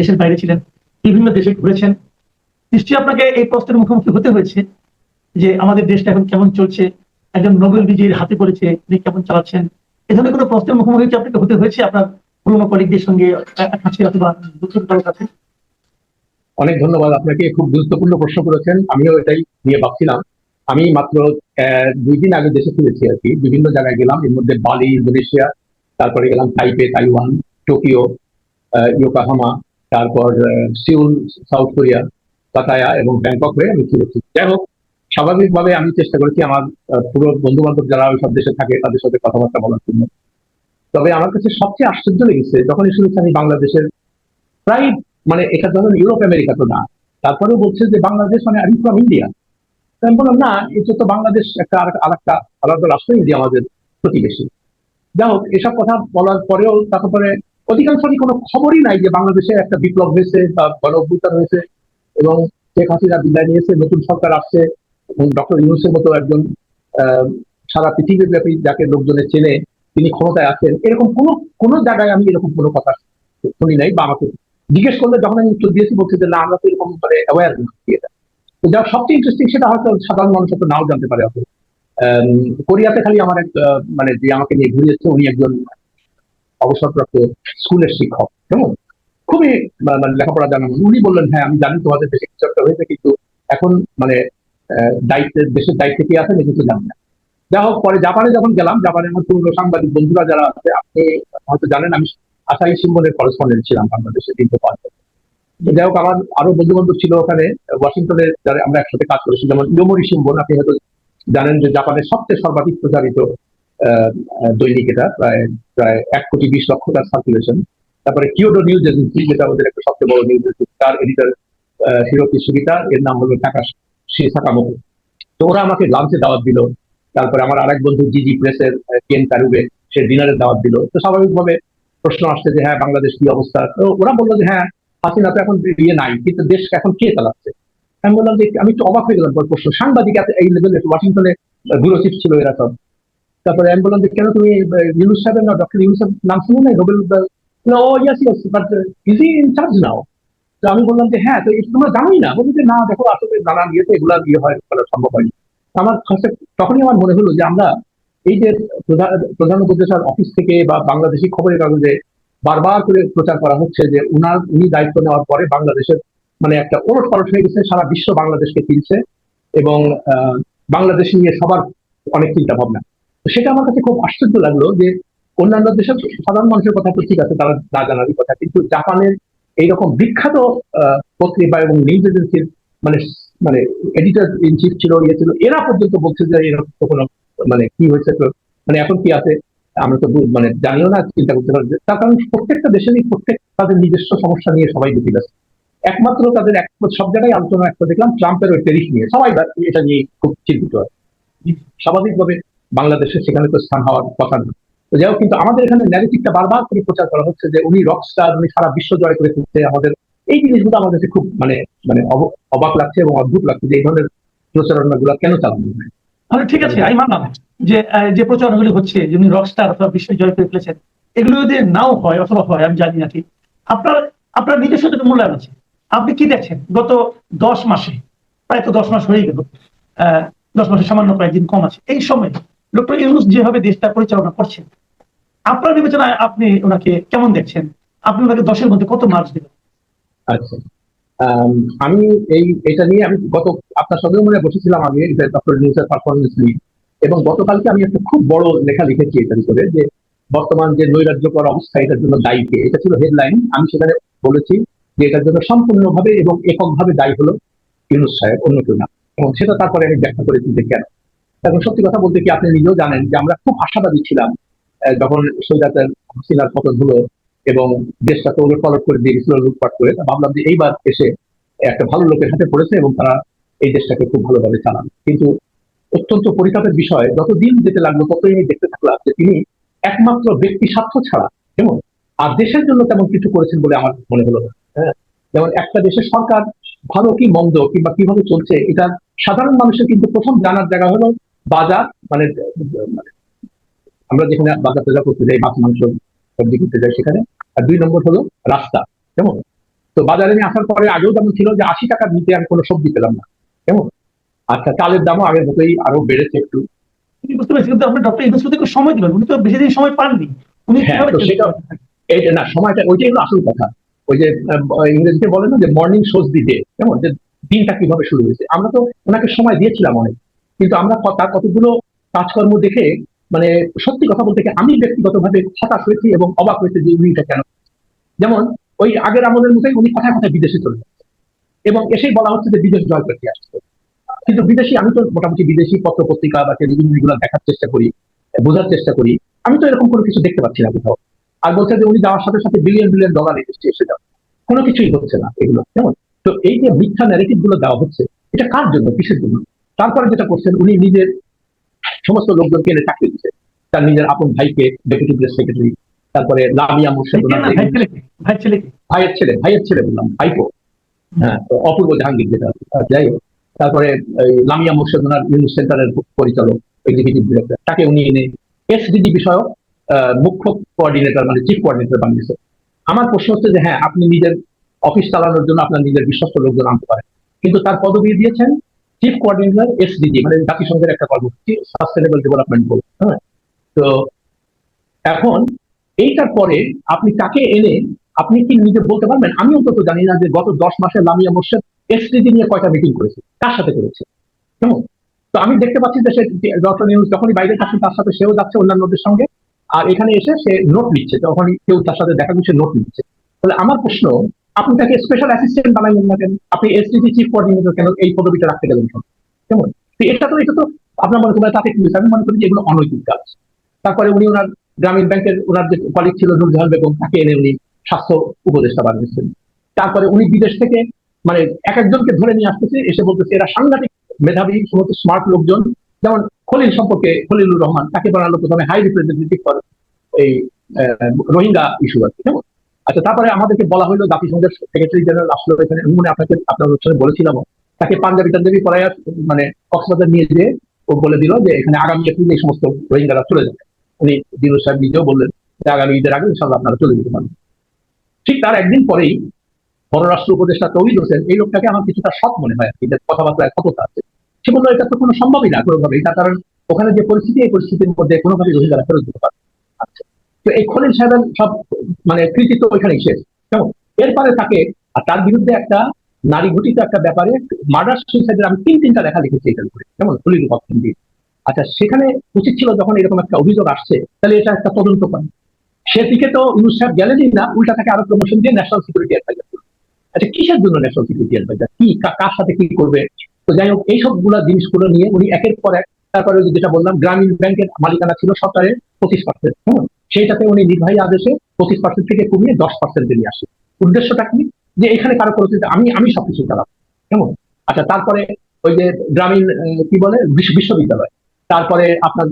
দেশের বাইরে ছিলেন, বিভিন্ন দেশে ঘুরেছেন। নিশ্চয়ই আপনাকে এই প্রশ্নের মুখোমুখি হতে হয়েছে যে আমাদের দেশটা এখন কেমন চলছে, একজন নোবেল বিজয়ীর হাতে পড়েছে, তিনি কেমন চালাচ্ছেন। এ ধরনের কোনো প্রশ্নের মুখোমুখি কি আপনাকে হতে হয়েছে? আপনার পুরোনো কলিগদের সঙ্গে কাছে অথবা দূর কারোর কাছে? অনেক ধন্যবাদ, আপনাকে খুব গুরুত্বপূর্ণ প্রশ্ন করেছেন। আমিও এটাই নিয়ে ভাবছিলাম। আমি মাত্র দুই দিন আগে দেশে ফিরেছি আর কি। বিভিন্ন জায়গায় গেলাম, এর মধ্যে বালি, ইন্দোনেশিয়া, তারপরে গেলাম তাইপে, তাইওয়ান, টোকিও। ইয়োকাহামা, তারপর সিউল, সাউথ কোরিয়া, পাতায়া এবং ব্যাংকক হয়ে আমি ফিরেছি যাই হোক, স্বাভাবিকভাবে আমি চেষ্টা করেছি আমার পুরো বন্ধু বান্ধব যারা ওই সব দেশে থাকে তাদের সাথে কথাবার্তা বলার জন্য। তবে আমার কাছে সবচেয়ে আশ্চর্য লেগেছে, যখনই শুনেছি আমি বাংলাদেশের প্রায় মানে এটা ধরুন ইউরোপ, আমেরিকা তো না, তারপরেও বলছে যে বাংলাদেশ মানে আমি ফ্রম ইন্ডিয়া আমি বললাম, না, এটা তো বাংলাদেশ একটা আর, আরেকটা আলাদা রাষ্ট্র, ইন্ডিয়া আমাদের প্রতিবেশী। যাই হোক, এসব কথা বলার পরেও তারপরে অধিকাংশই কোনো খবরই নাই যে বাংলাদেশে একটা বিপ্লব হয়েছে বা গণ অভ্যুত্থান হয়েছে এবং শেখ হাসিনা বিদায় নিয়েছে নতুন সরকার আসছে এবং ডক্টর ইউনুসের মতো একজন সারা পৃথিবীব্যাপী যাকে লোকজনে চেনে তিনি ক্ষমতায় আছেন। এরকম কোনো কোনো জায়গায় আমি এরকম কোনো কথা শুনি নাই বা আমাকে জিজ্ঞেস করলে যখন আমি উত্তর দিয়েছি বলছে যে না আমরা তো এরকম মানে অ্যাওয়ার এটা। তো যা সবচেয়ে ইন্টারেস্টিং সেটা হয়তো সাধারণ মানুষ হয়তো নাও জানতে পারে আম, কোরিয়াতে খালি আমার এক মানে যে আমাকে নিয়ে ঘুরিয়েছে উনি একজন অবসরপ্রাপ্ত স্কুলের শিক্ষক কেমন? খুবই মানে লেখাপড়া জানেন উনি বললেন হ্যাঁ আমি জানি তোমাদের দেশে কিছু একটা হয়েছে কিন্তু এখন মানে আহ, দায়িত্বের দেশের দায়িত্বে কি আছে কিন্তু জানি না। যা হোক পরে জাপানে যখন গেলাম জাপানের আমার অন্য সাংবাদিক বন্ধুরা যারা আছে আপনি হয়তো জানেন আমি আসাই সিম্বলের করেসপন্ডেন্ট ছিলাম বাংলাদেশে দীর্ঘ পাঁচ বছর। যাই হোক আমার আরও বন্ধু বান্ধব ছিল ওখানে ওয়াশিংটনে যারা আমরা একসাথে কাজ করেছি যেমন ইয়োমরি সিম্বল আপনি হয়তো জানেন যে জাপানের সবচেয়ে সর্বাধিক প্রচারিত দৈনিক এটা, প্রায় প্রায় এক কোটি বিশ লক্ষ তার সার্কুলেশন তারপরে কিওডো নিউজ এজেন্সি যেটা ওদের একটা সবচেয়ে বড় নিউজ এজেন্সি তার এডিটর হিরোকি সুগিতা এর নাম হলো টাকা সাকামতো তো ওরা আমাকে লাঞ্চে দাওয়াত দিল। তারপরে আমার আরেক বন্ধু জিজি প্রেসের কেন কারুবে সে ডিনারের দাওয়াত দিল। তো স্বাভাবিকভাবে প্রশ্ন আসছে যে হ্যাঁ বাংলাদেশ কি অবস্থা? তো ওরা বলল যে হ্যাঁ হাসিনা তো এখন ইয়ে নাই, কিন্তু দেশ এখন কে চালাচ্ছে? আমি বললাম যে, আমি একটু অবাক হয়ে গেলাম পরে প্রশ্ন। সাংবাদিক এত এই লেভেলে ওয়াশিংটনে ব্যুরো ছিল এরা সব। তারপরে আমি বললাম যে কেন তুমি ইউনুস সাহেবের না ডক্টর ইউনুসের নাম শুনো নাই? Nobel O yes yes but is now তো আমি বললাম যে হ্যাঁ তো তোমরা জানোই না? বলছি যে, না, দেখো, আসলে নানা ইয়েতে এগুলা ইয়ে হয় করা সম্ভব হয়নি আমার তখনই আমার মনে হলো যে, আমরা এই যে প্রধান উপদেষ্টার অফিস থেকে বা বাংলাদেশি খবরের কাগজে বারবার করে প্রচার করা হচ্ছে যে, উনার, উনি দায়িত্ব নেওয়ার পরে বাংলাদেশের মানে একটা ওলট পালট হয়ে গেছে, সারা বিশ্ব বাংলাদেশকে চিনছে এবং বাংলাদেশ নিয়ে সবার অনেক চিন্তা ভাবনা। সেটা আমার কাছে খুব আশ্চর্য লাগল যে অন্যান্য দেশের সাধারণ মানুষের কথা তো ঠিক আছে, তারা না জানারই কথা। কিন্তু জাপানের এইরকম বিখ্যাত পত্রিকা এবং নিউজ এজেন্সির মানে মানে এডিটর ইন চিফ ছিল ইয়ে ছিল, এরা পর্যন্ত বলছে যে এরকম কোনো মানে কি হয়েছে মানে এখন কি আছে, আমরা তো মানে জানিও না, চিন্তা করতে পারি তার কারণ প্রত্যেকটা দেশেরই প্রত্যেক তাদের নিজস্ব সমস্যা নিয়ে সবাই বেশি গেছে একমাত্র তাদের এক, সব জায়গায় আলোচনা একটা দেখলাম, ট্রাম্পের ওই টেরিফ নিয়ে। সবাই এটা নিয়ে খুব চিন্তিত আছে স্বাভাবিকভাবে বাংলাদেশে সেখানে তো স্থান হওয়ার কথা না। তো যাই হোক, কিন্তু আমাদের এখানে ন্যারেটিভটা বারবার করে প্রচার করা হচ্ছে যে উনি রকস্টার উনি সারা বিশ্ব জয় করে ফেলছে আমাদের এই জিনিসগুলো আমার কাছে খুব মানে মানে অব- অবাক লাগছে এবং অদ্ভুত লাগছে যে এই ধরনের প্রচারণা গুলা কেন চালানো হয় তাহলে ঠিক আছে, আমি মানলাম যে যে প্রচারণাগুলি হচ্ছে যেমনি রকস্টার অথবা বিশ্ব জয় করে ফেলেছেন এগুলো যদি নাও হয় অথবা হয়, আমি জানি না ঠিক। আপনার আপনার নিজস্ব একটা মূল্যায়ন আছে। আপনি কি দেখছেন? গত দশ মাসে, প্রায় তো দশ মাস হয়ে গেল দশ মাসে সামান্য কয়েকদিন কম আছে। এই সময় ডক্টর ইউনুস যেভাবে দেশটা পরিচালনা করছেন আপনার বিবেচনায় আপনি ওনাকে কেমন দেখছেন? আপনি ওনাকে দশের মধ্যে কত মার্কস দেবেন আচ্ছা আম, এই এটা নিয়ে আমি গত আপনার সঙ্গেও মনে বসেছিলাম আমি ডক্টর পারফরমেন্স নিয়ে। এবং গতকালকে আমি একটা খুব বড় লেখা লিখেছি এটার উপরে যে বর্তমান যে নৈরাজ্যকর অবস্থা এটার জন্য দায়ী কে? এটা ছিল হেডলাইন আমি সেখানে বলেছি যে এটার জন্য সম্পূর্ণভাবে এবং এককভাবে দায়ী হলো ইউনুস সাহেব অন্য কেউ না। এবং সেটা তারপরে আমি ব্যাখ্যা করেছি যে কেন। এখন সত্যি কথা বলতে কি আপনি নিজেও জানেন যে আমরা খুব আশাবাদী ছিলাম যখন সৈদাতের হাসিনার পতন হলো এবং দেশটা তো ওলট পালট করে দিয়ে লুটপাট করে ভাবলাম যে এইবার এসে একটা ভালো লোকের হাতে পড়েছে এবং তারা এই দেশটাকে খুব ভালোভাবে চালান। কিন্তু অত্যন্ত পরিতাপের বিষয় যত দিন যেতে লাগল ততই আমি দেখতে থাকলাম যে তিনি একমাত্র ব্যক্তি স্বার্থ ছাড়া, কেমন? আর দেশের জন্য তেমন কিছু করেছেন বলে আমার মনে হলো না হ্যাঁ? যেমন একটা দেশের সরকার ভালো কি মন্দ কিংবা কীভাবে চলছে, এটা সাধারণ মানুষের কিন্তু প্রথম জানার জায়গা হলো বাজার মানে মানে আমরা যেখানে বাজার টাজার করতে যাই মাছ মাংস সবজি কিনতে যাই সেখানে। আর দুই নম্বর হলো রাস্তা কেমন? তো বাজারে নিয়ে আসার পরে আগেও যেমন ছিল যে আশি টাকার নিচে আমি কোনো সবজি পেলাম না কেমন? আচ্ছা চালের দামও আগের মতোই আরও বেড়েছে একটু। আমি বুঝতে পারছি কিন্তু আপনি ডক্টর একটু সময় দিবেন উনি তো বেশি দিন সময় পাননি। উনি হ্যাঁ, সেটা- না সময়টা ওইটাই হলো আসল কথা। ওই যে ইংরেজিতে বলে না যে মর্নিং শোজ দি ডে কেমন? যে দিনটা কীভাবে শুরু হয়েছে। আমরা তো ওনাকে সময় দিয়েছিলাম অনেক। কিন্তু আমরা তার কতগুলো কাজকর্ম দেখে মানে সত্যি কথা বলতে আমি ব্যক্তিগতভাবে হতাশ হয়েছি এবং অবাক হয়েছে যে উনি কেন। যেমন ওই আগের আমলের মতোই উনি কথায় কথায় বিদেশে চলে যাচ্ছে এবং এসেই বলা হচ্ছে যে বিদেশ জয় করতে আসছে। কিন্তু বিদেশি, আমি তো মোটামুটি বিদেশি পত্র পত্রিকা বা টেলিভিশন এগুলো দেখার চেষ্টা করি, বোঝার চেষ্টা করি। আমি তো এরকম কোনো কিছু দেখতে পাচ্ছি না কোথাও। আর বলছে যে উনি যাওয়ার সাথে সাথে বিলিয়ন বিলিয়ন ডলার এসেছে এসে যাবে। কোনো কিছুই হচ্ছে না এগুলো, কেমন? তো এই যে মিথ্যা ন্যারেটিভগুলো দেওয়া হচ্ছে, এটা কার জন্য, কিসের জন্য? তারপরে যেটা করছেন উনি নিজের সমস্ত লোকজনকে এনে চাকরি দিচ্ছে তার নিজের আপন ভাইকে ডেপুটি প্রেস সেক্রেটারি তারপরে লামিয়া মুর্শেদ ভাইয়ের ছেলে ভাইয়ের ছেলে বললাম ভাইপো। হ্যাঁ অপূর্ব জাহাঙ্গীর যেটা যাই হোক তারপরে লামিয়া মুর্শেদ ওনার নিউজ সেন্টারের পরিচালক এক্সিকিউটিভ ডিরেক্টর তাকে উনি এনে এসডিডি বিষয়ক আহ, মুখ্য কোঅর্ডিনেটর মানে চিফ কোঅর্ডিনেটর বানিয়েছে। আমার প্রশ্ন হচ্ছে যে হ্যাঁ আপনি নিজের অফিস চালানোর জন্য আপনার নিজের বিশ্বস্ত লোকজন আনতে পারেন কিন্তু তার পদবি দিয়েছেন চিফ কোঅর্ডিনেটর এসডিজি মানে জাতিসংঘের একটা কর্মসূচি সাস্টেনেবল ডেভেলপমেন্ট গোল হ্যাঁ? তো এখন এইটার পরে আপনি তাকে এনে আপনি কি নিজে বলতে পারবেন? আমি অন্তত জানি না যে গত দশ মাসে লামিয়া মোর্শেদ এসটিডি নিয়ে কয়টা মিটিং করেছে, কার সাথে করেছে, কেমন? তো আমি দেখতে পাচ্ছি যে সে ডক্টর নিউজ যখনই বাইরে থাকছে তার সাথে সেও যাচ্ছে অন্যান্যদের সঙ্গে, আর এখানে এসে সে নোট নিচ্ছে, তখনই কেউ তার সাথে দেখা করছে নোট নিচ্ছে। তাহলে আমার প্রশ্ন আপনি তাকে স্পেশাল অ্যাসিস্ট্যান্ট বানাইলেন না কেন? আপনি এসটিডি চিফ কোঅর্ডিনেটর কেন? এই পদবিটা রাখতে গেলেন কেমন? এটা তো এটা তো আপনার মনে করেন তাতে কি হয়েছে? আমি মনে করি যে এগুলো অনৈতিক কাজ। তারপরে উনি ওনার গ্রামীণ ব্যাংকের ওনার যে কলিগ ছিল নুরজাহান বেগম, তাকে এনে উনি স্বাস্থ্য উপদেষ্টা বানিয়েছেন। তারপরে উনি বিদেশ থেকে মানে এক একজনকে ধরে নিয়ে আসতেছে, এসে বলতেছে, এরা সাংঘাতিক মেধাবী, সমস্ত স্মার্ট লোকজন। যেমন খলিল সম্পর্কে খলিলুর রহমান, তাকে বানালো প্রথমে হাই রিপ্রেজেন্টেটিভ ফর এই রোহিঙ্গা ইস্যু কি, কেমন? আচ্ছা তারপরে আমাদেরকে বলা হলো জাতিসংঘের সেক্রেটারি জেনারেল আসলো এখানে। মনে আপনাকে, আপনার অনুষ্ঠানে বলেছিলাম তাকে পাঞ্জাবি টাঞ্জাবি পড়ায় মানে কক্সবাজার নিয়ে যেয়ে ও বলে দিল যে এখানে আগামী এপ্রিলে এই সমস্ত রোহিঙ্গারা চলে যাবে। উনি দিনুস সাহেব নিজেও বললেন যে আগামী ঈদের আগে ইনশাল্লাহ আপনারা চলে যেতে পারেন ঠিক তার একদিন পরেই পররাষ্ট্র উপদেষ্টা তৌহিদ হোসেন, এই লোকটাকে আমার কিছুটা সৎ মনে হয় আর কি কথাবার্তায় সততা আছে। সে বলল, এটা তো কোনো সম্ভবই না কোনোভাবেই। তার কারণ ওখানে যে পরিস্থিতি, এই পরিস্থিতির মধ্যে কোনোভাবেই রোহিঙ্গারা ফেরত দিতে পারে আচ্ছা। তো এই খলিল সাহেবের সব মানে কৃতিত্ব ওইখানেই শেষ। কেমন? এরপরে তাকে, আর তার বিরুদ্ধে একটা নারী ঘটিত একটা ব্যাপারে মার্ডার সুইসাইডের আমি তিন তিনটা লেখা লিখেছি এটার উপরে কেমন? খলিল পক্ষ দিয়ে আচ্ছা সেখানে উচিত ছিল যখন এরকম একটা অভিযোগ আসছে, তাহলে এটা একটা তদন্ত করেন সেদিকে তো ইউনুস সাহেব গেলেনই না, উল্টা তাকে আরও প্রমোশন দিয়ে ন্যাশনাল সিকিউরিটি অ্যাডভাইজার আচ্ছা কিসের জন্য ন্যাশনাল সিকিউরিটি অ্যাডভাইজার কি কার সাথে কি করবে? তো যাই হোক এই সবগুলা জিনিসগুলো নিয়ে উনি একের পর এক, তারপরে যেটা বললাম, গ্রামীণ ব্যাংকের মালিকানা ছিল সরকারের পঁচিশ পার্সেন্ট সেইটাতে উনি নির্বাহী আদেশে পঁচিশ পার্সেন্ট থেকে কমিয়ে দশ পার্সেন্ট নিয়ে আসে। উদ্দেশ্যটা কি? যে এখানে কারও পরিস্থিতি আমি আমি সবকিছু চালাবো কেমন? আচ্ছা তারপরে ওই যে গ্রামীণ কি বলে? বিশ্ববিদ্যালয়। তারপরে আপনার